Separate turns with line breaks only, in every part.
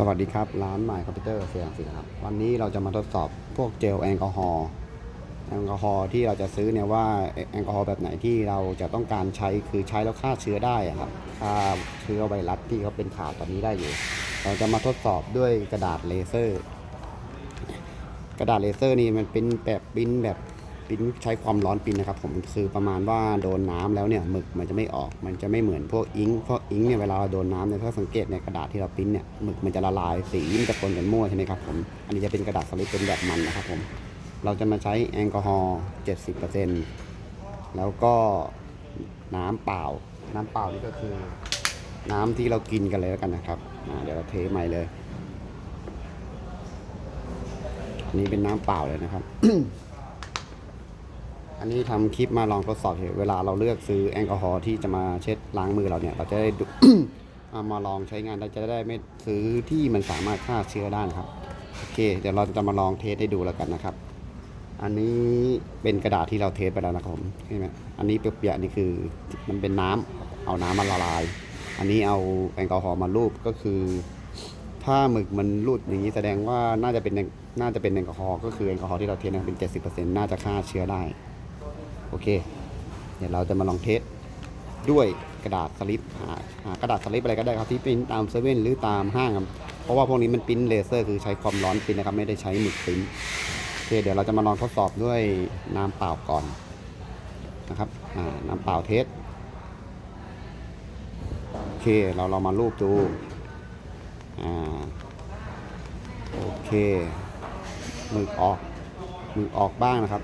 สวัสดีครับ ร้านหมายคอมพิวเตอร์เสียงสิครับ วันนี้เราจะมาทดสอบพวกเจลแอลกอฮอล์แอลกอฮอล์ที่เราจะซื้อเนี่ยว่าแอลกอฮอล์แบบไหนที่เราจะต้องการใช้คือใช้แล้วฆ่าเชื้อได้อะครับฆ่าเชื้อไวรัสที่เขาเป็นข่าวตอนนี้ได้อยู่ เราจะมาทดสอบด้วยกระดาษเลเซอร์ กระดาษเลเซอร์นี่มันเป็นแบบปิ้นแบบ ปิ้นใช้ความร้อนปิ้นนะครับ ผมคือประมาณว่าโดนน้ำแล้วเนี่ยหมึกมันจะไม่ออก มันจะไม่เหมือนพวกอิงพวกอิงเนี่ยเวลาเราโดนน้ำเนี่ยถ้าสังเกตในกระดาษที่เราปิ้นเนี่ยหมึกมันจะละลายสีมันจะปนกันมั่วใช่ไหมครับผมอันนี้จะเป็นกระดาษสลิปเป็นแบบมันนะครับผมเราจะมาใช้แอลกอฮอล์70%แล้วก็น้ำเปล่า น้ำเปล่านี่ก็คือ น้ำที่เรากินกันเลยแล้วกันนะครับเดี๋ยวเราเทใหม่เลยอันนี้เป็นน้ำเปล่าเลยนะครับ อันนี้ทำคลิปมาลองทดสอบเฉยเวลาเราเลือกซื้อแอลกอฮอล์ที่จะมาเช็ดล้างมือเราเนี่ย เราจะได้เอามาลองใช้งานเราจะได้ไม่ซื้อที่มันสามารถฆ่าเชื้อได้ครับ โอเค เดี๋ยวเราจะมาลองเทสให้ดูแล้วกันนะครับ อันนี้เป็นกระดาษที่เราเทสไปแล้วนะครับผมใช่ไหมอันนี้เปียกๆนี่คือมันเป็นน้ำเอาน้ำมาละลาย อันนี้เอาแอลกอฮอล์มาลูบก็คือ ถ้าหมึกมันรูดอย่างนี้แสดงว่าน่าจะเป็นน่าจะเป็นแอลกอฮอล์ก็คือแอลกอฮอล์ที่เราเทสนะเป็น 70%น่าจะฆ่าเชื้อได้ โอเค เดี๋ยวเราจะมาลองเทสด้วยกระดาษสลิปหาหากระดาษสลิปอะไรก็ได้ครับที่ปริ้นตามเซเว่นหรือตามห้างครับเพราะว่าพวกนี้มันปริ้นเลเซอร์คือใช้ความร้อนปริ้นนะครับไม่ได้ใช้หมึกปริ้นโอเคเดี๋ยวเราจะมาลองทดสอบด้วยน้ำเปล่าก่อนนะครับน้ำเปล่าเทสโอเคเราเรามารูปดูอ่าโอเคหมึกออกหมึกออกบ้างนะครับ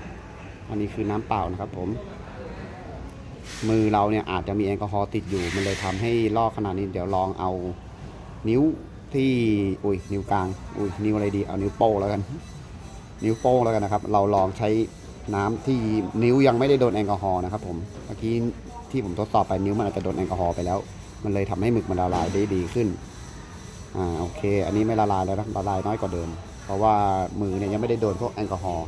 อันนี้คือน้ำเปล่านะครับผม มือเราเนี่ยอาจจะมีแอลกอฮอล์ติดอยู่ มันเลยทำให้ลอกขนาดนี้เดี๋ยวลองเอานิ้วที่อุ้ยนิ้วกลางอุ้ยนิ้วอะไรดีเอานิ้วโป้งแล้วกัน นิ้วโป้งแล้วกันนะครับ เราลองใช้น้ำที่นิ้วยังไม่ได้โดนแอลกอฮอล์นะครับผมเมื่อกี้ที่ผมทดสอบไปนิ้วมันอาจจะโดนแอลกอฮอล์ไปแล้ว มันเลยทำให้หมึกมันละลายได้ดีขึ้นอ่าโอเค อันนี้ไม่ละลายแล้วนะละลายน้อยกว่าเดิม เพราะว่ามือเนี่ยยังไม่ได้โดนพวกแอลกอฮอล์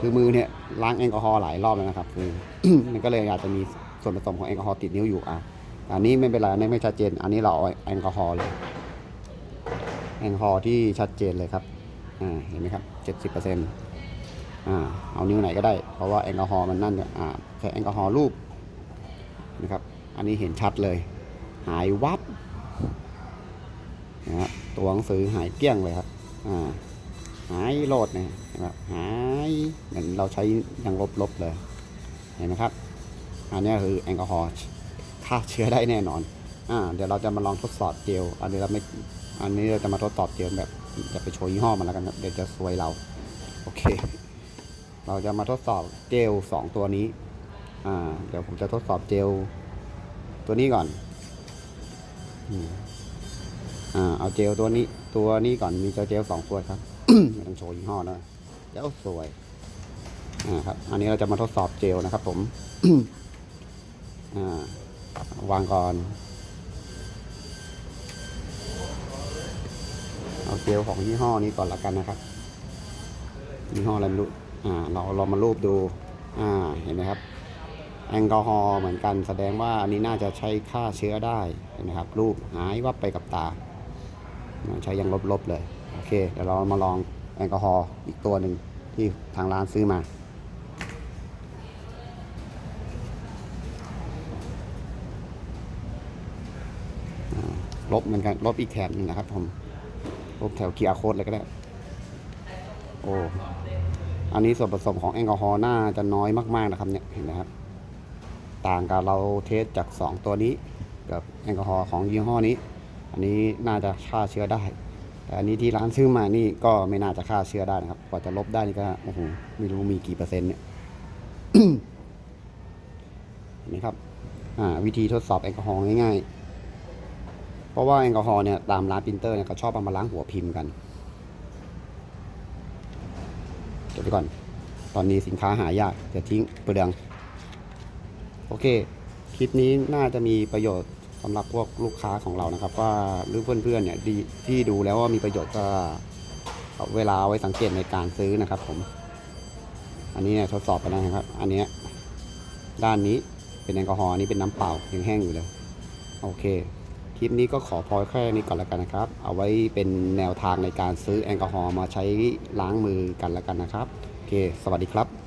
คือมือเนี่ยล้างแอลกอฮอล์หลายรอบแล้วนะครับ คือ มันก็เลยอาจจะมีส่วนผสมของแอลกอฮอล์ติดนิ้วอยู่อะอันนี้ไม่เป็นไรอันนี้ไม่ชัดเจน อันนี้เราเอาแอลกอฮอล์เลยแอลกอฮอล์ที่ชัดเจนเลยครับอ่าเห็นไหมครับเจ็ดสิบเปอร์เซ็นต์อ่าเอานิ้วไหนก็ได้ เพราะว่าแอลกอฮอล์มันนั่นเนี่ยอ่าแค่แอลกอฮอล์รูปนะครับ อันนี้เห็นชัดเลย หายวับนะครับตัวหนังสือหายเกลี้ยงเลยครับอ่า หายโลดเนี่ยเห็นไหายเหมือนเราใช้ยังลบๆเลย เห็นไหมครับ อันนี้คือแอลกอฮอล์ฆ่าเชื้อได้แน่นอน อ่า เดี๋ยวเราจะมาลองทดสอบเจลอันนี้เราไม่ อันนี้เราจะมาทดสอบเจลแบบจะไปโชว์ยี่ห้อมันแล้วกันครับเดี๋ยวจะซวยเรา โอเค เราจะมาทดสอบเจลสองตัวนี้ อ่า เดี๋ยวผมจะทดสอบเจลตัวนี้ก่อนอ่า เอาเจลตัวนี้ ตัวนี้ก่อน มีเจลเจลสองตัวครับ ไม่ต้องโชว์ยี่ห้อนะเดี๋ยวสวยอ่าครับอันนี้เราจะมาทดสอบเจลนะครับ ผมอ่าวางก่อนเอาเจลของยี่ห้อนี้ก่อนละกันนะครับยี่ห้ออะไรไม่รู้อ่าเราเรามารูปดูอ่าเห็นไหมครับ แอลกอฮอล์เหมือนกันแสดงว่าอันนี้น่าจะใช้ฆ่าเชื้อได้เห็นไหมครับ รูปหายวับไปกับตา ใช้ยังลบๆเลย โอเค เดี๋ยวเรามาลองแอลกอฮอล์อีกตัวหนึ่งที่ทางร้านซื้อมา ลบเหมือนกัน ลบอีกแถบนึงนะครับผม ลบแถวเกียร์โค้ดเลยก็ได้ โอ้ อันนี้ส่วนผสมของแอลกอฮอล์น่าจะน้อยมากๆนะครับเนี่ย เห็นไหมครับ ต่างกับเราเทสจาก 2 ตัวนี้ กับแอลกอฮอล์ของยี่ห้อนี้ อันนี้น่าจะฆ่าเชื้อได้ อันนี้ที่ร้านซื้อมานี่ก็ไม่น่าจะฆ่าเชื้อได้นะครับ กว่าจะลบได้นี่ก็โอ้โหไม่รู้มีกี่เปอร์เซ็นต์เนี่ยเห็นไหมครับ อ่า วิธีทดสอบแอลกอฮอล์ง่ายๆ เพราะว่าแอลกอฮอล์เนี่ยตามร้านปรินเตอร์เนี่ยเขาชอบเอามาล้างหัวพิมพ์กันเดี๋ยวไปก่อน ตอนนี้สินค้าหายากจะทิ้งเปลือง โอเค คลิปนี้น่าจะมีประโยชน์ สำหรับพวกลูกค้าของเรานะครับ ว่าหรือเพื่อนๆเนี่ยดีที่ดูแล้วว่ามีประโยชน์ก็เอาเวลาเอาไว้สังเกตในการซื้อนะครับ ผม อันนี้เนี่ยทดสอบไปแล้วนะครับ อันนี้ด้านนี้เป็นแอลกอฮอล์อันนี้เป็นน้ำเปล่ายังแห้งอยู่เลยโอเคคลิปนี้ก็ขอพอแค่นี้ก่อนแล้วกันนะครับ เอาไว้เป็นแนวทางในการซื้อแอลกอฮอล์มาใช้ล้างมือกันแล้วกันนะครับ โอเค สวัสดีครับ